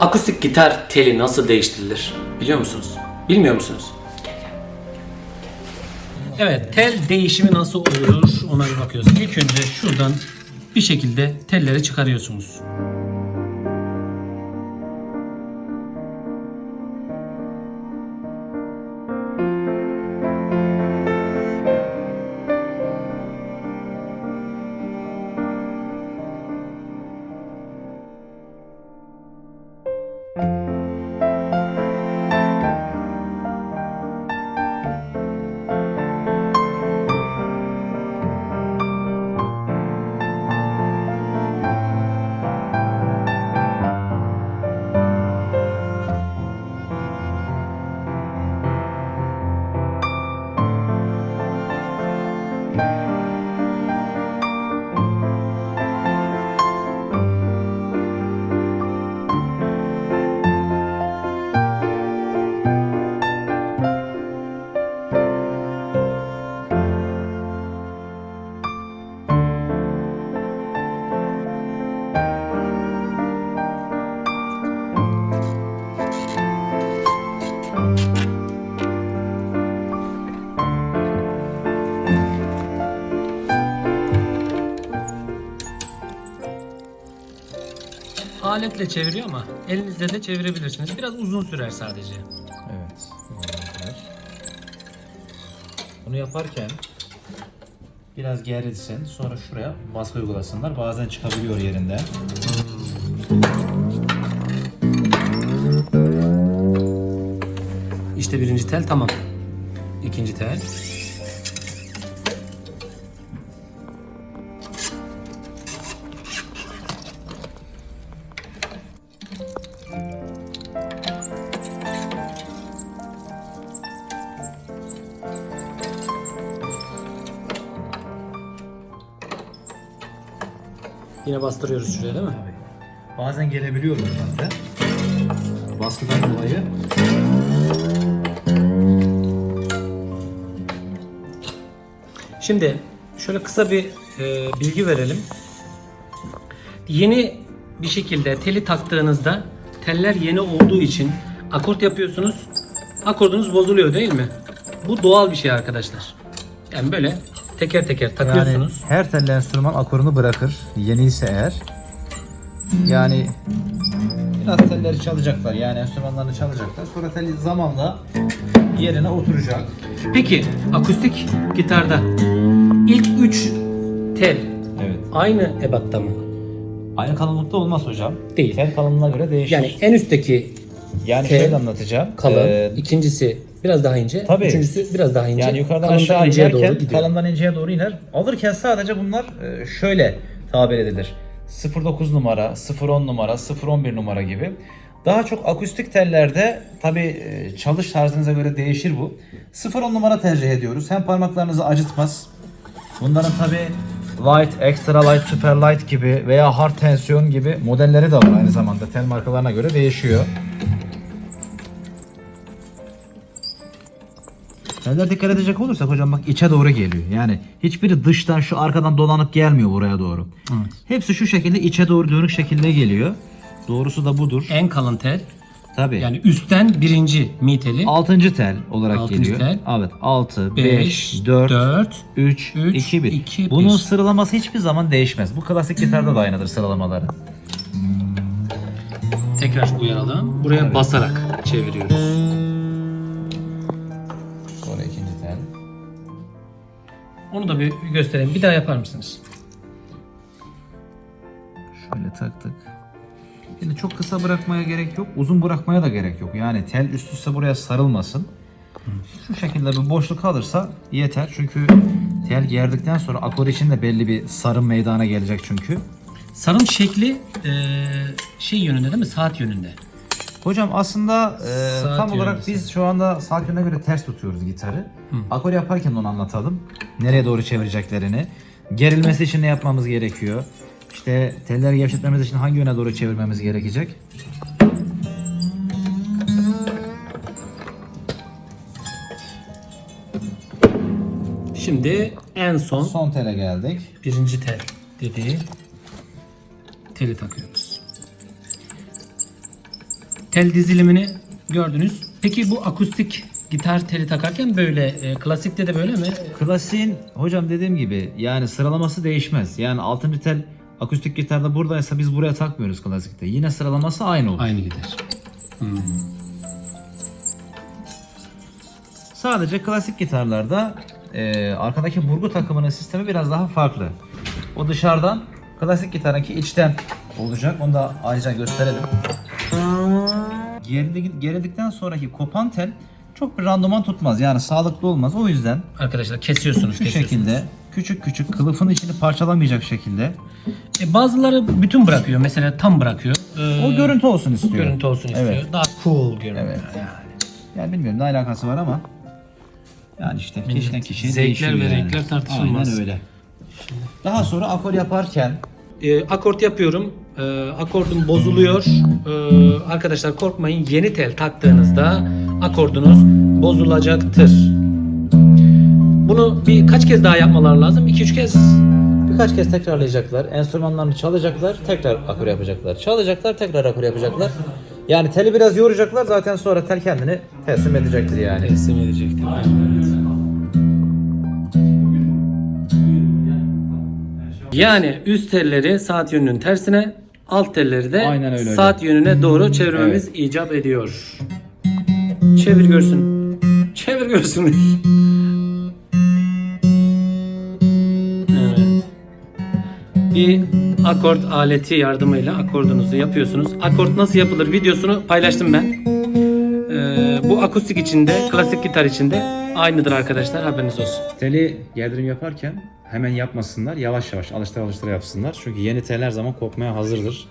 Akustik gitar teli nasıl değiştirilir? Biliyor musunuz? Bilmiyor musunuz? Evet, tel değişimi nasıl olur ona bir bakıyoruz. İlk önce şuradan bir şekilde telleri çıkarıyorsunuz. Aletle çeviriyor ama elinizle de çevirebilirsiniz. Biraz uzun sürer sadece. Evet. Bunu yaparken biraz gerilsin. Sonra şuraya baskı uygulasınlar. Bazen çıkabiliyor yerinden. İşte birinci tel tamam. İkinci tel. Yine bastırıyoruz şuraya değil mi? Tabii. Bazen gelebiliyor zaten. Baskıdan dolayı. Şimdi şöyle kısa bir e, bilgi verelim. Yeni bir şekilde teli taktığınızda teller yeni olduğu için akort yapıyorsunuz. Akordunuz bozuluyor değil mi? Bu doğal bir şey arkadaşlar. Yani böyle teker teker Yani takıyorsunuz. her telli enstrüman akorunu bırakır. Yeni ise eğer. Yani biraz telleri çalacaklar. Yani enstrümanlarını çalacaklar. Sonra tel zamanla yerine oturacak. Peki akustik gitarda ilk 3 tel Evet. aynı ebatta mı? Aynı kalınlıkta olmaz hocam. Değil. Tel kalınlığına göre değişir. Yani en üstteki yani tel şöyle anlatacağım. kalın, Ee, ikincisi biraz daha ince, Tabii. üçüncüsü biraz daha ince. Yani yukarıdan kalından aşağı inceye inerken doğru gidiyor. kalından inceye doğru iner. Alırken sadece bunlar e, şöyle tabir edilir. 09 numara, 010 numara, 011 numara gibi. Daha çok akustik tellerde tabi çalış tarzınıza göre değişir bu. 010 numara tercih ediyoruz. Hem parmaklarınızı acıtmaz. Bunların tabi light, extra light, super light gibi veya hard tensiyon gibi modelleri de var aynı zamanda. Tel markalarına göre değişiyor. Teller dikkat edecek olursak hocam bak içe doğru geliyor. Yani hiçbiri dıştan şu arkadan dolanıp gelmiyor buraya doğru. Evet. Hepsi şu şekilde içe doğru dönük şekilde geliyor. Doğrusu da budur. En kalın tel Tabii. yani üstten birinci mi teli. 6. tel olarak Altıncı geliyor. tel. Evet. 6, 5, Beş, 4, dört, 3, üç, 2, 1. iki, Bunun bir. sıralaması hiçbir zaman değişmez. Bu klasik gitarda da aynıdır sıralamaları. Tekrar uyaralım. Buraya basarak çeviriyoruz. Onu da bir göstereyim. Bir daha yapar mısınız? Şöyle taktık. Şimdi çok kısa bırakmaya gerek yok. Uzun bırakmaya da gerek yok. Yani tel üst üste buraya sarılmasın. Şu şekilde bir boşluk kalırsa yeter. Çünkü tel gerdikten sonra akor için de belli bir sarım meydana gelecek çünkü. Sarım şekli eee, şey yönünde değil mi? Saat yönünde. Hocam aslında e, Saat tam olarak yönünde. biz şu anda saat yönüne göre ters tutuyoruz gitarı. Akor yaparken onu anlatalım. Nereye doğru çevireceklerini. Gerilmesi için ne yapmamız gerekiyor? İşte telleri gevşetmemiz için hangi yöne doğru çevirmemiz gerekecek? Şimdi en son Son tele geldik. birinci tel dediği teli takıyoruz. tel dizilimini gördünüz. Peki bu akustik gitar teli takarken böyle, e, klasikte de böyle mi? Klasiğin hocam dediğim gibi yani sıralaması değişmez. Yani 6. tel akustik gitarda buradaysa biz buraya takmıyoruz klasikte. Yine sıralaması aynı olur. Aynı gider. Sadece klasik gitarlarda e, arkadaki burgu takımının sistemi biraz daha farklı. O dışarıdan klasik gitarınki içten olacak. Onu da ayrıca gösterelim. Gerildi- Gerildikten sonraki kopan tel çok bir randıman tutmaz. Yani sağlıklı olmaz. O yüzden Arkadaşlar kesiyorsunuz, şu kesiyorsunuz. şekilde küçük küçük kılıfın içini parçalamayacak şekilde E, bazıları bütün bırakıyor. Mesela tam bırakıyor. Ee, o görüntü olsun istiyor. görüntü olsun istiyor. Evet. Daha cool görünüyor. Evet. Yani. Yani bilmiyorum ne alakası var ama yani işte kişiden kişiye Zevkler değişiyor ve yani. renkler tartışılmaz. Aynen öyle. Daha sonra akor yaparken E, akort yapıyorum. E, akordum bozuluyor. E, arkadaşlar korkmayın. Yeni tel taktığınızda akordunuz bozulacaktır. Bunu bir kaç kez daha yapmalar lazım? 2-3 kez. birkaç kez tekrarlayacaklar. Enstrümanlarını çalacaklar, tekrar akor yapacaklar. Çalacaklar, tekrar akor yapacaklar. Yani teli biraz yoracaklar zaten sonra tel kendini teslim edecektir yani. Teslim edecektir. Yani üst telleri saat yönünün tersine, alt telleri de saat yönüne doğru çevirmemiz icap ediyor. Çevir görsün. Çevir görsün. Evet. Bir akort aleti yardımıyla akordunuzu yapıyorsunuz. Akort nasıl yapılır videosunu paylaştım ben. Ee, bu akustik içinde, klasik gitar içinde aynıdır arkadaşlar haberiniz olsun. Teli gerdirim yaparken hemen yapmasınlar. Yavaş yavaş alıştıra alıştıra yapsınlar. Çünkü yeni tel her zaman kopmaya hazırdır.